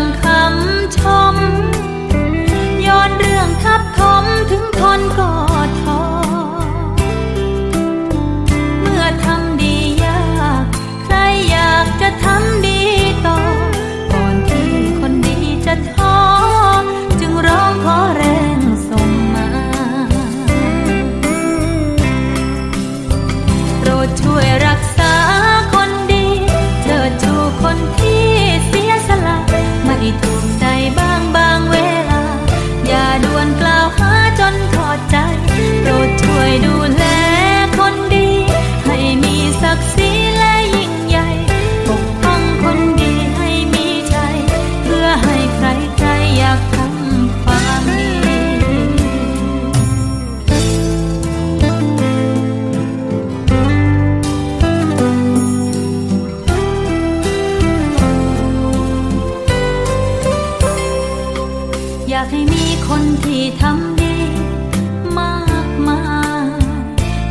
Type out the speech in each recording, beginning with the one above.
งคำชม ย้อนเรื่องทับทมถึงทนก่อน คนที่ทำดีมากมาย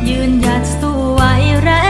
ยืนหยัดสู้ไหวแรง